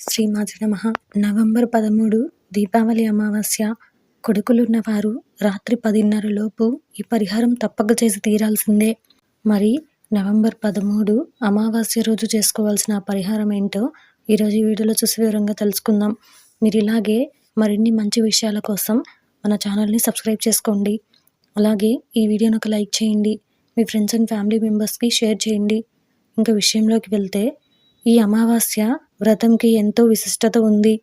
శ్రీమాత నమ. నవంబర్ పదమూడు దీపావళి అమావాస్య. కొడుకులున్నవారు రాత్రి పదిన్నర లోపు ఈ పరిహారం తప్పక చేసి తీరాల్సిందే. మరి నవంబర్ పదమూడు అమావాస్య రోజు చేసుకోవాల్సిన పరిహారం ఏంటో ఈరోజు ఈ వీడియోలో చూసి వివరంగా తెలుసుకుందాం. మీరు ఇలాగే మరిన్ని మంచి విషయాల కోసం మన ఛానల్ని సబ్స్క్రైబ్ చేసుకోండి. అలాగే ఈ వీడియోను ఒక లైక్ చేయండి. మీ ఫ్రెండ్స్ అండ్ ఫ్యామిలీ మెంబర్స్కి షేర్ చేయండి. ఇంకా విషయంలోకి వెళ్తే ఈ అమావాస్య వ్రతంకి ఎంతో విశిష్టత ఉంది.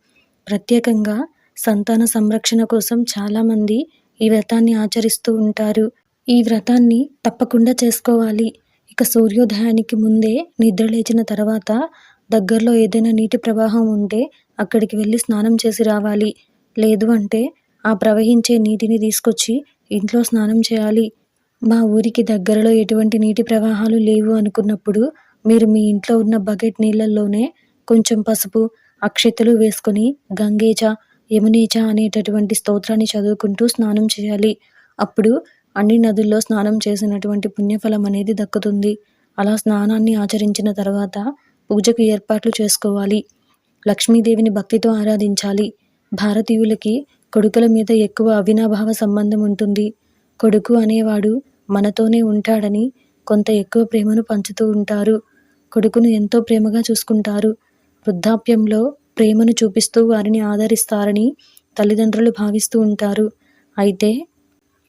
ప్రత్యేకంగా సంతాన సంరక్షణ కోసం చాలామంది ఈ వ్రతాన్ని ఆచరిస్తూ ఉంటారు. ఈ వ్రతాన్ని తప్పకుండా చేసుకోవాలి. ఇక సూర్యోదయానికి ముందే నిద్ర లేచిన తర్వాత దగ్గరలో ఏదైనా నీటి ప్రవాహం ఉంటే అక్కడికి వెళ్ళి స్నానం చేసి రావాలి. లేదు అంటే ఆ ప్రవహించే నీటిని తీసుకొచ్చి ఇంట్లో స్నానం చేయాలి. మా ఊరికి దగ్గరలో ఎటువంటి నీటి ప్రవాహాలు లేవు అనుకున్నప్పుడు మీరు మీ ఇంట్లో ఉన్న బకెట్ నీళ్ళల్లోనే కొంచెం పసుపు అక్షతలు వేసుకొని గంగేజ యమునేచ అనేటటువంటి స్తోత్రాన్ని చదువుకుంటూ స్నానం చేయాలి. అప్పుడు అన్ని నదుల్లో స్నానం చేసినటువంటి పుణ్యఫలం అనేది దక్కుతుంది. అలా స్నానాన్ని ఆచరించిన తర్వాత పూజకు ఏర్పాట్లు చేసుకోవాలి. లక్ష్మీదేవిని భక్తితో ఆరాధించాలి. భారతీయులకి కొడుకుల మీద ఎక్కువ అవినాభావ సంబంధం ఉంటుంది. కొడుకు అనేవాడు మనతోనే ఉంటాడని కొంత ఎక్కువ ప్రేమను పంచుతూ ఉంటారు. కొడుకును ఎంతో ప్రేమగా చూసుకుంటారు. వృద్ధాప్యంలో ప్రేమను చూపిస్తూ వారిని ఆదరిస్తారని తల్లిదండ్రులు భావిస్తూ ఉంటారు. అయితే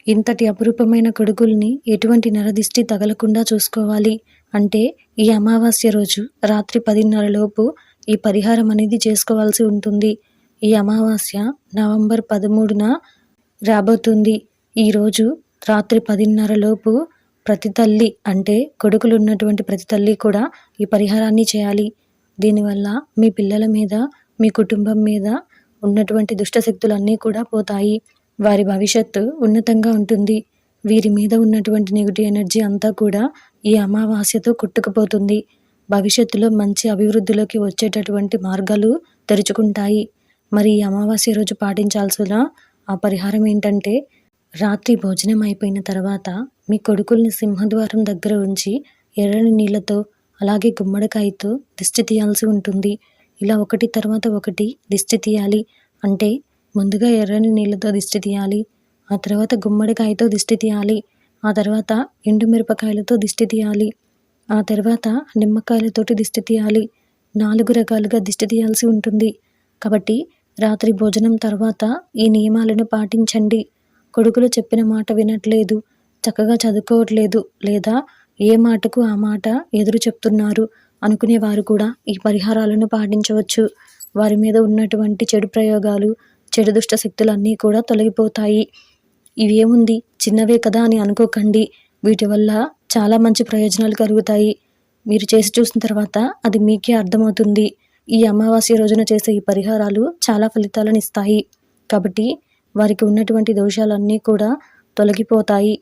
ఇంతటి అపురూపమైన కొడుకుల్ని ఎటువంటి నరదిష్టి తగలకుండా చూసుకోవాలి అంటే ఈ అమావాస్య రోజు రాత్రి పదిన్నరలోపు ఈ పరిహారం అనేది చేసుకోవాల్సి ఉంటుంది. ఈ అమావాస్య నవంబర్ పదమూడున రాబోతుంది. ఈరోజు రాత్రి పదిన్నరలోపు ప్రతి తల్లి అంటే కొడుకులు ఉన్నటువంటి ప్రతి తల్లి కూడా ఈ పరిహారాన్ని చేయాలి. దీనివల్ల మీ పిల్లల మీద మీ కుటుంబం మీద ఉన్నటువంటి దుష్టశక్తులన్నీ కూడా పోతాయి. వారి భవిష్యత్తు ఉన్నతంగా ఉంటుంది. వీరి మీద ఉన్నటువంటి నెగిటివ్ ఎనర్జీ అంతా కూడా ఈ అమావాస్యతో కొట్టుకుపోతుంది. భవిష్యత్తులో మంచి అభివృద్ధిలోకి వచ్చేటటువంటి మార్గాలు తెరుచుకుంటాయి. మరి ఈ అమావాస్య రోజు పాటించాల్సిన ఆ పరిహారం ఏంటంటే రాత్రి భోజనం అయిపోయిన తర్వాత మీ కొడుకుల్ని సింహద్వారం దగ్గర ఉంచి ఎర్రని నీళ్ళతో అలాగే గుమ్మడికాయతో దిష్టి తీయాల్సి ఉంటుంది. ఇలా ఒకటి తర్వాత ఒకటి దిష్టి తీయాలి. అంటే ముందుగా ఎర్రని నీళ్ళతో దిష్టి తీయాలి. ఆ తర్వాత గుమ్మడికాయతో దిష్టి తీయాలి. ఆ తర్వాత ఎండుమిరపకాయలతో దిష్టి తీయాలి. ఆ తర్వాత నిమ్మకాయలతోటి దిష్టి తీయాలి. నాలుగు రకాలుగా దిష్టి తీయాల్సి ఉంటుంది. కాబట్టి రాత్రి భోజనం తర్వాత ఈ నియమాలను పాటించండి. కొడుకులు చెప్పిన మాట వినట్లేదు. చక్కగా చదువుకోవట్లేదు. లేదా ఏ మాటకు ఆ మాట ఎదురు చెప్తున్నారు? అనుకునే వారు కూడా ఈ పరిహారాలను పాటించవచ్చు. వారి మీద ఉన్నటువంటి చెడు ప్రయోగాలు చెడు దుష్ట శక్తులన్నీ కూడా తొలగిపోతాయి. ఇవేముంది? చిన్నవే కదా అని అనుకోకండి. వీటి వల్ల చాలా మంచి ప్రయోజనాలు కలుగుతాయి. మీరు చేసి చూసిన తర్వాత అది మీకే అర్థమవుతుంది. ఈ అమావాస్య రోజున చేసే ఈ పరిహారాలు చాలా ఫలితాలను ఇస్తాయి. కాబట్టి వారికి ఉన్నటువంటి దోషాలన్నీ కూడా తొలగిపోతాయి.